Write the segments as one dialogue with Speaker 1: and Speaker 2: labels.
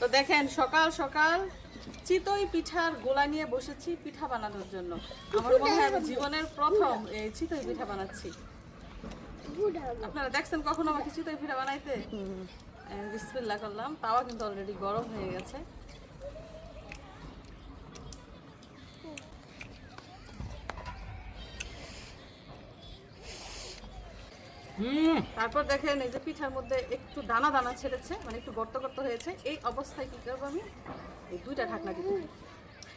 Speaker 1: তো দেখেন সকাল সকাল চিতই পিঠার গোলা নিয়ে বসেছি পিঠা বানানোর জন্য। আমার মনে হয় আমি জীবনের প্রথম এই চিতই পিঠা বানাচ্ছি। আপনারা দেখছেন কখনো আমাকে চিতই পিঠা বানাইতে? বিসমিল্লা করলাম তাওয়া কিন্তু অলরেডি গরম হয়ে গেছে। তারপর দেখেন এই যে পিঠার মধ্যে একটু দানা দানা ছেড়েছে মানে একটু গর্ত গর্ত হয়েছে। এই অবস্থায় কি করব আমি? এই দুইটা ঢাকনা দিব।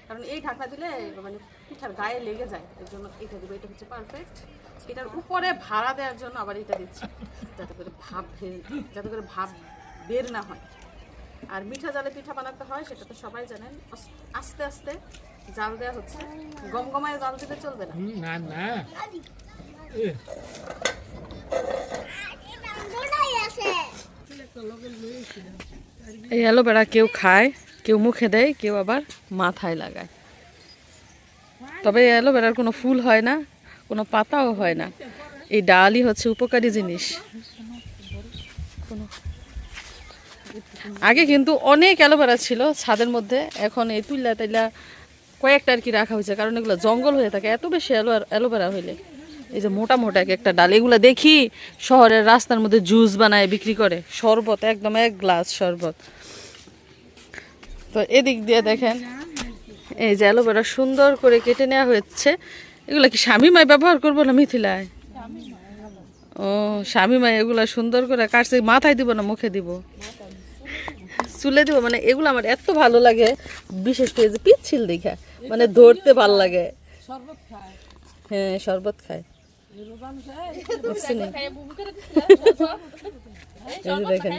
Speaker 1: কারণ এই ঢাকনা দিলে মানে পিঠার গায়ে লেগে যায়। এর জন্য এটা দিব এটা হচ্ছে পারফেক্ট এটার উপরে ভাড়া দেওয়ার জন্য আবার এটা দিচ্ছি। যাতে করে ভাব যাতে করে ভাব বের না হয়। আর মিঠা জালে পিঠা বানাতে হয় সেটা তো সবাই জানেন। আস্তে আস্তে জাল দেওয়া হচ্ছে। গমগমায় জাল দিতে চলবে না।
Speaker 2: না না।
Speaker 1: এই অ্যালোভেরা কেউ খায়, কেউ মুখে দেয়, কেউ আবার মাথায় লাগায়। তবে অ্যালোভেরার কোনো ফুল হয় না, কোনো পাতাও হয় না। এই ডালই হচ্ছে উপকারী জিনিস। আগে কিন্তু অনেক অ্যালোভেরা ছিল ছাদের মধ্যে, এখন এই তুইলা তাইলা কয়েকটা আর কি রাখা হয়েছে, কারণ এগুলো জঙ্গল হয়ে থাকে, এত বেশি অ্যালো- অ্যালোভেরা হইলে। এই যে মোটা মোটা এক একটা ডাল এগুলো দেখি শহরের রাস্তার মধ্যে জুস বানায় বিক্রি করে। শরবত একদম এক গ্লাস শরবত। তো এদিক দিয়ে দেখেন এই যে অ্যালোভেরা সুন্দর করে কেটে নেওয়া হয়েছে। এগুলো কি স্বামী মাই ব্যবহার করব না মিথিলায়? ও স্বামী মাই এগুলো সুন্দর করে কাটছে মাথায় দিব না মুখে দিব? চুলে দিব মানে এগুলো আমার এত ভালো লাগে বিশেষ করে যে পিচ্ছিল দেখা মানে ধরতে ভালো লাগে।
Speaker 2: শরবত
Speaker 1: হ্যাঁ শরবত খায়। দেখেন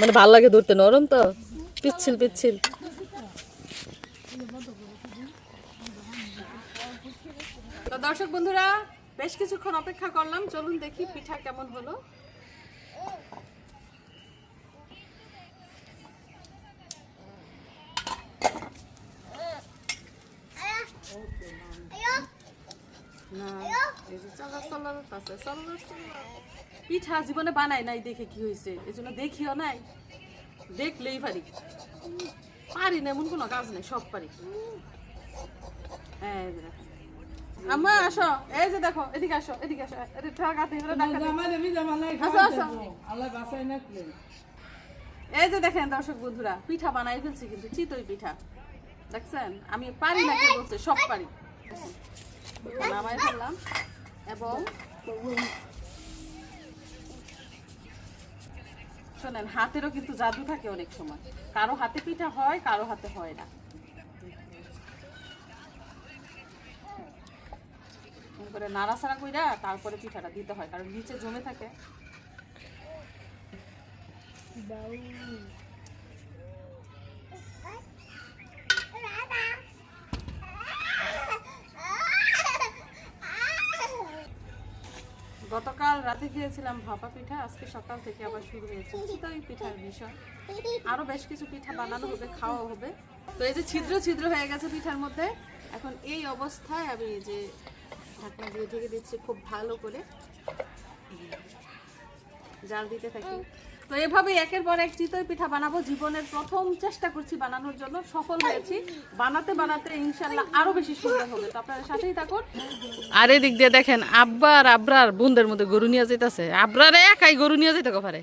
Speaker 1: মানে ভালো লাগে ধরতে নরম তো? পিচ্ছিল পিচ্ছিল। তো দর্শক বন্ধুরা বেশ কিছুক্ষণ অপেক্ষা করলাম। চলুন দেখি পিঠা কেমন হলো এই যে চলো, চলো, পাশে, চলো, চলো। পিঠা জীবনে বানাই নাই দেখে কি হয়েছে? এই জন্য দেখিও নাই দেখলেই পারি। পারি না এমন কোনো কাজ নেই সব পারি। এই যে আম্মা আসো। এই যে দেখো এদিকে আসো এদিকে আসো। এগুলো ডাকাতে।
Speaker 2: জামাই দেবি জামা নাই
Speaker 1: আসো, আসো।
Speaker 2: আল্লাহ বাসায় না কি?
Speaker 1: এই যে দেখেন দর্শক বন্ধুরা পিঠা বানাই ফেলছি কিন্তু চিতই পিঠা। দেখছেন? আমি পারি না কি বলছে সব পারি। নামাই ফেললাম এবং শোনেন, হাতেরও কিন্তু জাদু থাকে অনেক সময়। কারও হাতে পিঠা হয়, কারও হাতে হয় না। করে নাড়াচাড়া কইরা তারপরে পিঠাটা দিতে হয়, কারণ নিচে জমে থাকে। রাতে খেয়েছিলাম ভাপা পিঠা, আজকে সকাল থেকে আবার শুরু হয়েছে চিতই পিঠার বিষয়। আরও বেশ কিছু পিঠা বানানো হবে খাওয়া হবে। তো এই যে ছিদ্র ছিদ্র হয়ে গেছে পিঠার মধ্যে। এখন এই অবস্থায় আমি এই যে ঢাকনা দিয়ে ঢেকে দিচ্ছি খুব ভালো করে। জাল দিতে থাকি। তো এভাবে একের পর এক চিতই পিঠা বানাবো। জীবনের প্রথম চেষ্টা করছি বানানোর জন্য। সফল হয়েছি। বানাতে বানাতে ইনশাল্লাহ আরও বেশি সুন্দর হবে। তো আপনারা সাথেই থাকুন। আর এদিক দিয়ে দেখেন আব্বা আর আব্রার বোনদের মধ্যে গরু নিয়ে যেতেছে আব্রার একাই গরু নিয়ে যেতে পারে?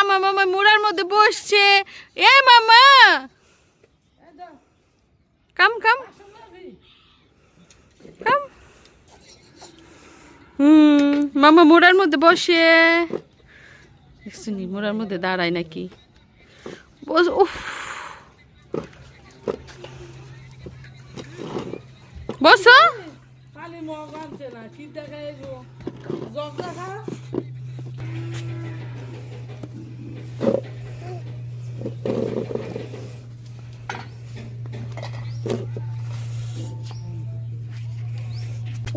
Speaker 1: আমার মামা মুড়ার মধ্যে বসছে। এ মামা কাম কাম হুম মামা মোড়ার মধ্যে বসে। দেখছি মোড়ার মধ্যে দাঁড়ায় নাকি? বস উফ। বসো।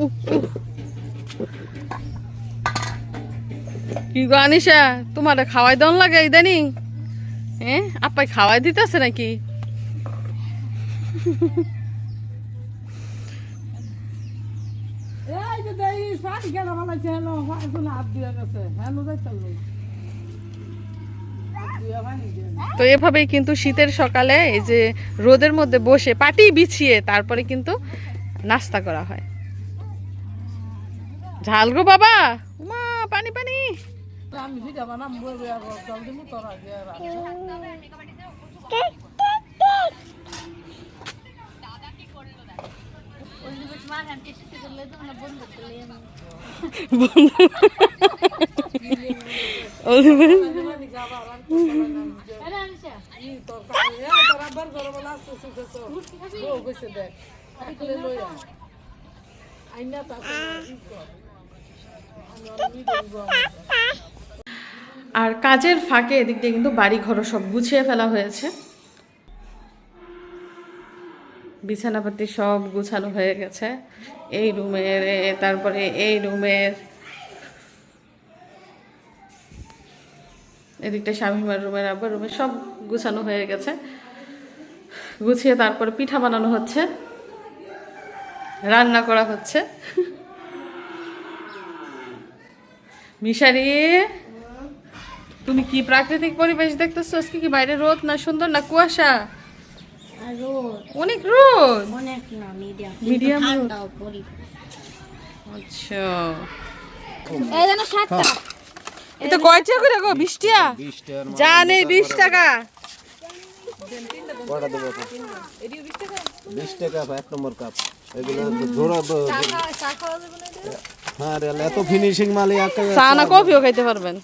Speaker 1: উফ, উফ। কি গো আনিশা? তোমার খাওয়াই দন লাগে ইদানিং। হ্যাঁ আপাই খাওয়াই দিতেছে নাকি? তো এভাবেই কিন্তু শীতের সকালে এই যে রোদের মধ্যে বসে পাটি বিছিয়ে তারপরে কিন্তু নাস্তা করা হয়। ঝাল গো বাবা। মা পানি পানি।
Speaker 2: দেখ আইনা তা ই কর আমি আমি ভিডিও
Speaker 1: আর কাজের ফাঁকে এদিক দিয়ে কিন্তু বাড়ি ঘর সব গুছিয়ে ফেলা হয়েছে। বিছানাপাতি সব গুছানো হয়ে গেছে। এই রুমের তারপরে এই রুমের। এদিকটা স্বামীমার রুমের আবার রুমের সব গুছানো হয়ে গেছে। গুছিয়ে তারপরে পিঠা বানানো হচ্ছে। রান্না করা হচ্ছে। মিশারি তুমি কি প্রাকৃতিক পরিবেশ দেখতেছো? আজকে কি বাইরে রোদ না সুন্দর না কুয়াশা? অনেক রোদ।
Speaker 3: অনেক না মিডিয়াম।
Speaker 1: আচ্ছা।
Speaker 3: এই যেন সাতটা।
Speaker 1: এটা কয়টা করে গো টাকা জানে বিশ টাকা।
Speaker 4: কটা দেবো বিশ টাকা এক নম্বর কাপ। এগুলো জোড়া হ্যাঁ রে এত ফিনিশিং মাল
Speaker 1: চা না কফিও খাইতে পারবেন।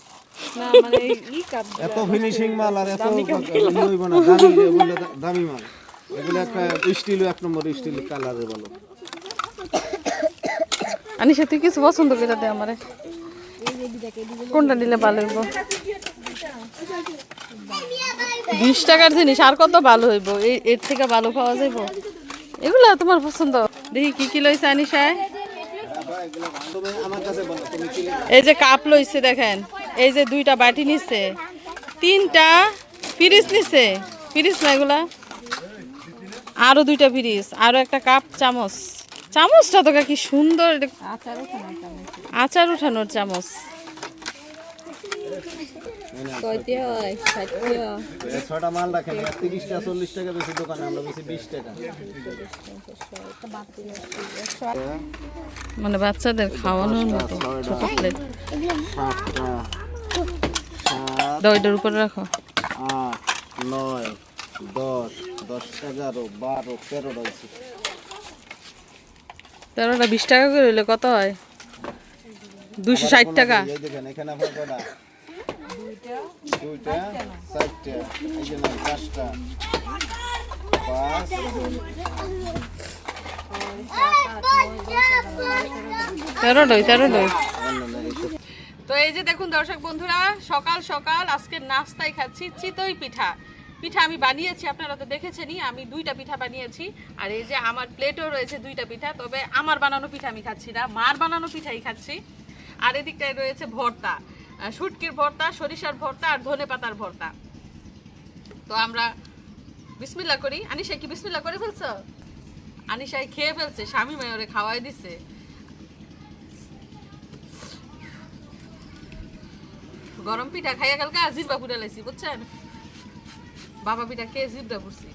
Speaker 4: এত ফিনিশিং মাল আর এত ই না দামি বলে দামি মাল। এগুলো একটা স্টিল এক নম্বর স্টিল কালারে বলো।
Speaker 1: আনিশা তুই কিছু পছন্দ করে দে আমারে। কোনটা নিলে ভালো হইব? বিশ টাকার জিনিস আর কত ভালো হইব? এই এর থেকে ভালো পাওয়া যাইব? এগুলা তোমার পছন্দ? দেখি কি কি লইছে আনিশায়
Speaker 4: তুমি আমার কাছে বলো তুমি কি
Speaker 1: এই যে কাপ লইছে দেখেন এই যে দুইটা বাটি নিচ্ছে তিনটা ফ্রিজ নিচ্ছে ফ্রিজ না এগুলা? আরও দুইটা ফ্রিজ আরও একটা কাপ চামচ। চামচটা তো কি সুন্দর আচার উঠানোর চামচ।
Speaker 4: চল্লিশ টাকা
Speaker 1: মানে বাচ্চাদের খাওয়ানোর মতো, ছোট প্লেট এটার উপরে রাখো।
Speaker 4: আট নয় দশ দশ এগারো বারো তেরো রয়েছে
Speaker 1: তেরোটা বিশ টাকা করে হইলে কত হয়? দুশো ষাট টাকা।
Speaker 4: দুইটা চারটা এই যে নাই পাঁচটা। পাঁচ
Speaker 1: তেরোটাই তেরোটাই
Speaker 4: অন্য না,
Speaker 1: তো এই যে দেখুন দর্শক বন্ধুরা সকাল সকাল আজকে নাস্তায় খাচ্ছি চিতই পিঠা। পিঠা আমি বানিয়েছি আপনারা তো দেখেছেনই আমি দুইটা পিঠা বানিয়েছি। আর এই যে আমার প্লেটও রয়েছে দুইটা পিঠা তবে আমার বানানো পিঠা আমি খাচ্ছি না মার বানানো পিঠাই খাচ্ছি। আর এদিকটায় রয়েছে ভর্তা। শুটকির ভর্তা, সরিষার ভর্তা আর ধনে পাতার ভর্তা। তো আমরা বিসমিল্লা করি। আনিশা কি বিসমিল্লা করে ফেলছো? আনিশাই খেয়ে ফেলছে, স্বামী মেয়রে খাওয়াই দিছে। গরম পিঠা খাইয়া কালকে জিব্বা পুড়ে লাইছি, বুঝছেন? বাবা পিঠা খেয়ে জিব্বা পুড়ছি।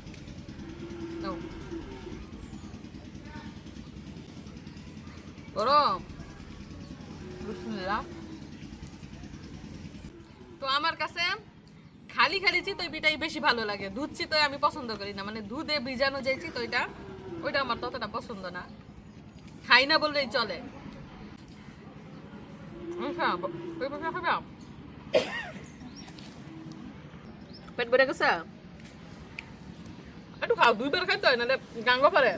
Speaker 1: গরম। বিসমিল্লাহ। তো আমার কাছে খালি খালি চিতই পিঠাই বেশি ভালো লাগে। দুধ চিতই আমি পছন্দ করি না। মানে দুধে ভিজানো যে চিতইটা, ওইটা আমার ততটা পছন্দ না। খাই না বললেই চলে। পেট ভরে গেছে? একটু খাও, দুইবার খাইতে হয়, নাহলে গাঙ্গ পারে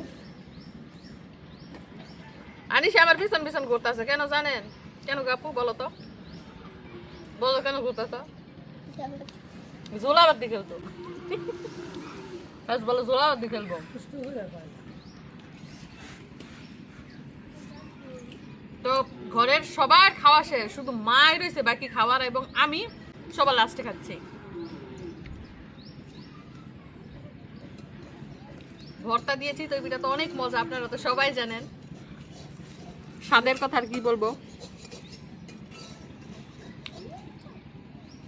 Speaker 1: আনিসে আমার পিছন পিছন ঘুরতেছে, কেন জানেন? কেন গাপু বলো তো বলো কেন ঘুরতেছ? খেলতো। বলো খেলব। তো ঘরের সবার খাওয়া শেষ, শুধু মাই রয়েছে, বাকি খাওয়ার এবং আমি সবার লাস্টে খাচ্ছি। ভর্তা দিয়েছি, তো এটা তো অনেক মজা, আপনারা তো সবাই জানেন। স্বাদের কথা আর কি বলব?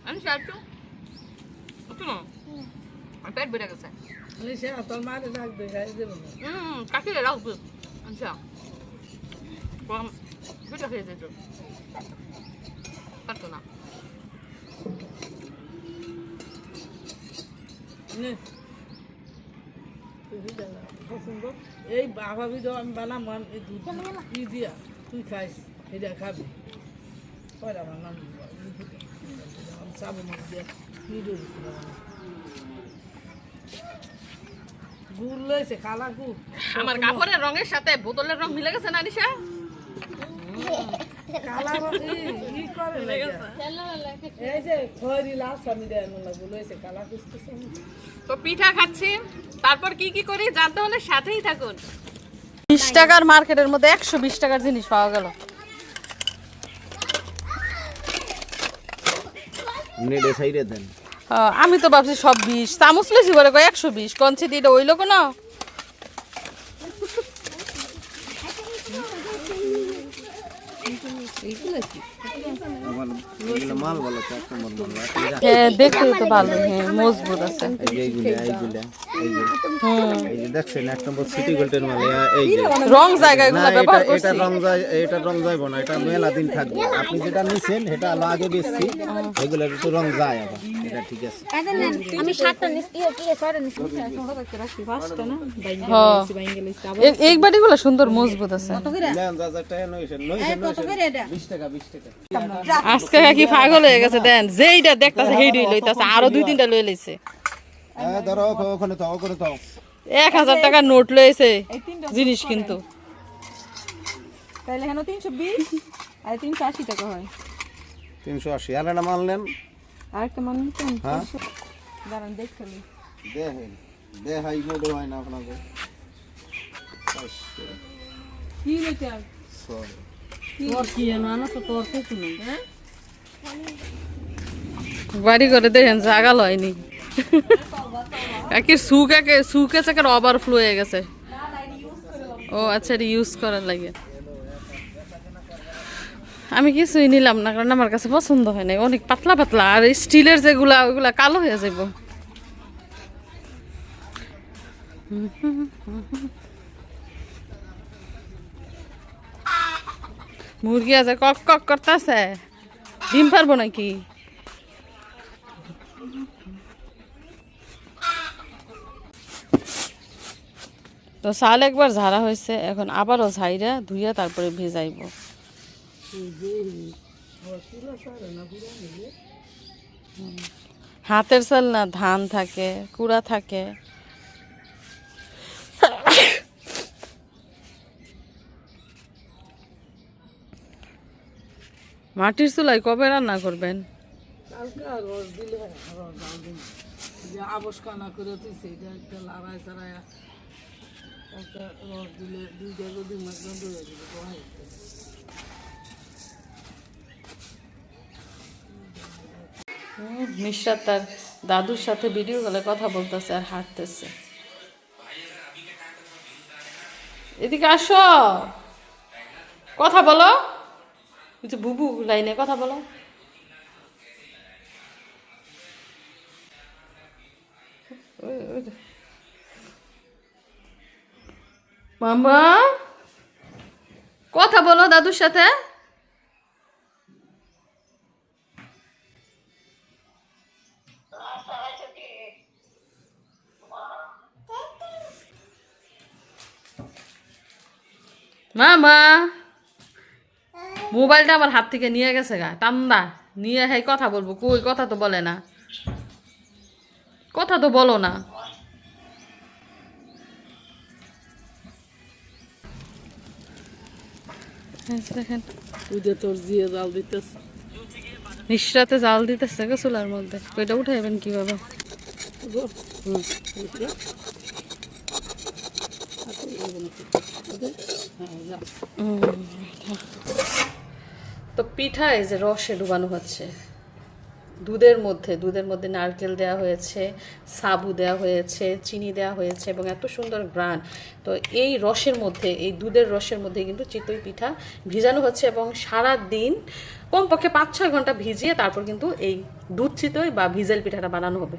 Speaker 1: আমি আর পেট বেড়ে গেছে।
Speaker 2: তোর মারে রাখবে গাই দেবো
Speaker 1: হুম কাকিরে রাখবে আচ্ছা। কম দুটো খেয়ে যেত। পারতো না।
Speaker 2: পছন্দ এই বাবা ভিডিও আমি বানাম এই দুধ ই দিয়া? তুই খাইস এটা খাবি। পয়লা বানাম আমি চাবো মাছ গুড় লইছে কালা গুড়।
Speaker 1: আমার কাপড়ের রঙের সাথে বোতলের রং মিলে গেছে না নিশা
Speaker 2: কালা রং ই- ই করে এই যে খয়রি লাল স্বামী দেয়গুলো লইছে কালা
Speaker 1: তো পিঠা খাচ্ছি। তারপর কি কি করি জানতে হলে সাথেই থাকুন। বিশ টাকার মার্কেটের মধ্যে একশো বিশ টাকার জিনিস পাওয়া গেল।
Speaker 4: নেড়ে সাইডে দেন।
Speaker 1: আমি তো ভাবছি সব বিশ চামচ লেছি বলে কয় একশো বিশ কনছি দিয়ে ওই লোক না? হ্যাঁ দেখতে তো ভালো হ্যাঁ মজবুত আছে।
Speaker 4: দেখছেন এক নম্বর সিটি গোল্ডের মাল এই
Speaker 1: রং
Speaker 4: এটা
Speaker 1: ব্যবহার
Speaker 4: এটা রং যায় এটা রং যাইব না এটা মেলা দিন থাকবে। আপনি যেটা নিছেন সেটা আলো আগে বেশি এগুলো একটু রং যায় আবার।
Speaker 3: নিচ্ছি
Speaker 1: হ্যাঁ এই- সুন্দর মজবুত আছে।
Speaker 4: নেন যা যা টাকা নইছেন নইছেন নইছেন 20 টাকা 20 টাকা।
Speaker 1: আজকে কি পাগল হয়ে গেছে দেন। যেইটা দেখতাছে সেইটাই লইতাছে। আরও দুই তিনটা লই লইছে।
Speaker 4: ধরো ওখানে তো ওখানে তো
Speaker 1: এক হাজার টাকার নোট লয়েছে জিনিস কিন্তু।
Speaker 5: তাহলে এখানে তিনশো বিশ আর তিনশো আশি টাকা হয়।
Speaker 4: তিনশো আশি। আর নেন।
Speaker 5: আর একটা মানুষ
Speaker 4: হ্যাঁ?
Speaker 5: দাঁড়ান
Speaker 4: দেখেন দেখাই মোটে হয় না আপনাদের।
Speaker 5: কি বেটা
Speaker 2: তোর কি তো তোর কিছু নেই। হ্যাঁ?
Speaker 1: বাড়ি করে দেখেন জাগাল হয়নি। একে ওভারফ্লো হয়ে গেছে। ও আচ্ছা এটা ইউজ করার লাগে। আমি কিছুই নিলাম না, কারণ আমার কাছে পছন্দ হয় না অনেক পাতলা পাতলা, আর স্টিলের যেগুলা ওইগুলা কালো হয়ে যাব মুরগি আছে, কক কক করতেছে। ডিম পারব নাকি? তো চাল একবার ঝাড়া হয়েছে, এখন আবারও ঝাইরা ধুইয়া তারপরে ভেজাইব। হাতের চাল না ধান থাকে কুড়া থাকে। মাটির চুলায় কবে রান্না করবেন
Speaker 2: হয় না, রস ডাল দিন যে আবস কানা করে তুই সেইটা একটা লাড়াই চাড়াই একটা রস দিলে দুইটা যদি একদম ধরে দিলে বহাই
Speaker 1: মিশ্রা তার দাদুর সাথে ভিডিও কলে কথা বলতেছে আর হাঁটতেছে। এদিকে আসো। কথা বলো। বুবু লাইনে কথা বলো। মামা, কথা বলো দাদুর সাথে। মামা! মোবাইলটা আমার হাত থেকে নিয়ে গেছে গা টান্দা। নিয়ে হ্যাঁ কথা বলব কই? কথা তো বলে না। কথা তো বলো না। দেখেন
Speaker 2: তুই তোর জিয়ে জাল দিতেছ।
Speaker 1: নিঃশ্রাতে জাল দিতেছে গো চুলার মধ্যে। ওইটা উঠাইবেন কীভাবে? তো পিঠা এই যে রসে ডুবানো হচ্ছে। দুধের মধ্যে দুধের মধ্যে নারকেল দেওয়া হয়েছে, সাবু দেওয়া হয়েছে, চিনি দেওয়া হয়েছে এবং এত সুন্দর গ্রান। তো এই রসের মধ্যে, এই দুধের রসের মধ্যে কিন্তু চিতই পিঠা ভিজানো হচ্ছে এবং সারা দিন কমপক্ষে পাঁচ ছয় ঘণ্টা ভিজিয়ে তারপর কিন্তু এই দুধ চিতই বা ভিজেল পিঠাটা বানানো হবে।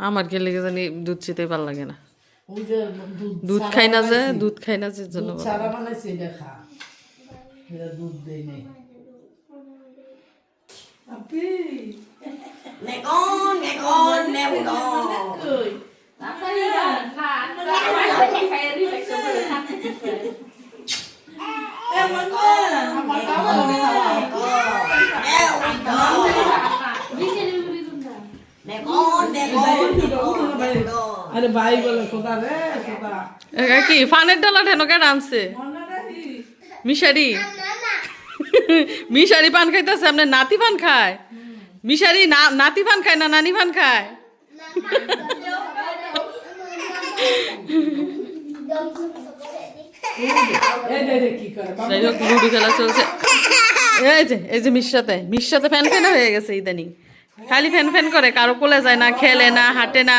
Speaker 2: খাই
Speaker 1: কে লেগে জানি দুধ চিতে ভালো লাগে না।
Speaker 2: দুধ
Speaker 1: দুধ খাই না যে দুধ খাই না যে জন্য
Speaker 2: দুধ ছাড়া বানাইছে এটা খা। এটা দেই নাই। আপি। আরে ভাই বলে কোথা রে কোথা
Speaker 1: একা কি ফানের ডালা ঠেন কেন আনছে মিশারি মিশারি পান খাইতেছে আপনার নাতি পান খায় মিশারি না- নাতি পান খায় না নানি পান খায় যাই হোক লুডু খেলা চলছে এই যে এই যে মিশাতে মিশাতে ফ্যান ফ্যান হয়ে গেছে ইদানিং খালি ফ্যান ফ্যান করে কারও কোলে যায় না খেলে না হাঁটে না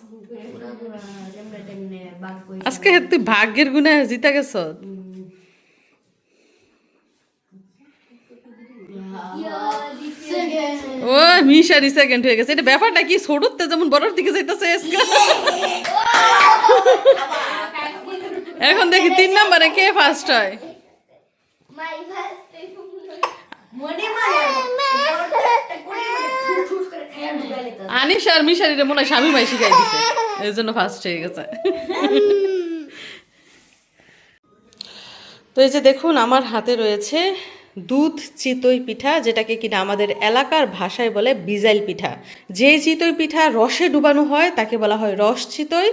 Speaker 1: আজকে তুই ভাগ্যের গুণে জিতা গেছ? ও মিশারি সেকেন্ড হয়ে গেছে। এটা ব্যাপারটা কি? ছোটতে যেমন বড়র দিকে যাইতেছে এখন দেখি তিন নম্বরে কে ফার্স্ট হয়? আনিস আর মিশারিরে মনে হয় স্বামী ভাই শিখাই দিছে। এই জন্য ফার্স্ট হয়ে গেছে। তো এই যে দেখুন আমার হাতে রয়েছে দুধ চিতই পিঠা যেটাকে কিনা আমাদের এলাকার ভাষায় বলে বিজাইল পিঠা। যে চিতই পিঠা রসে ডুবানো হয় তাকে বলা হয় রস চিতই।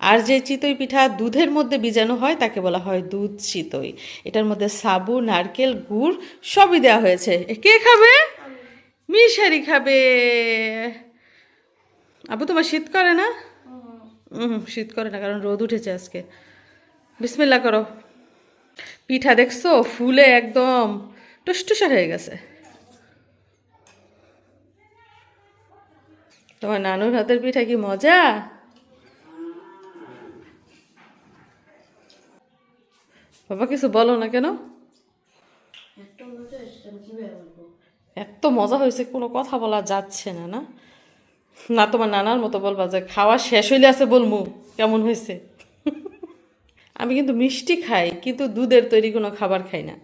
Speaker 1: আর যে চিতই পিঠা দুধের মধ্যে বিজানো হয় তাকে বলা হয় দুধ চিতই। এটার মধ্যে সাবু নারকেল গুড় সবই দেওয়া হয়েছে। কে খাবে? মিশারি খাবে। আবু তোমার শীত করে না? হুম। শীত করে না কারণ রোদ উঠেছে আজকে। বিসমিল্লা করো। পিঠা দেখছ? ফুলে একদম টুসটুসা হয়ে গেছে। তোমার নানুর হাতের পিঠা কি মজা? বাবা, কিছু বলো না কেন? এত মজা হয়েছে, কোনো কথা বলা যাচ্ছে না না? না, তোমার নানার মতো বলবা যে, খাওয়া শেষ হইলে আছে বলমু, কেমন হয়েছে? আমি কিন্তু মিষ্টি খাই কিন্তু দুধের তৈরি কোনো খাবার খাই না।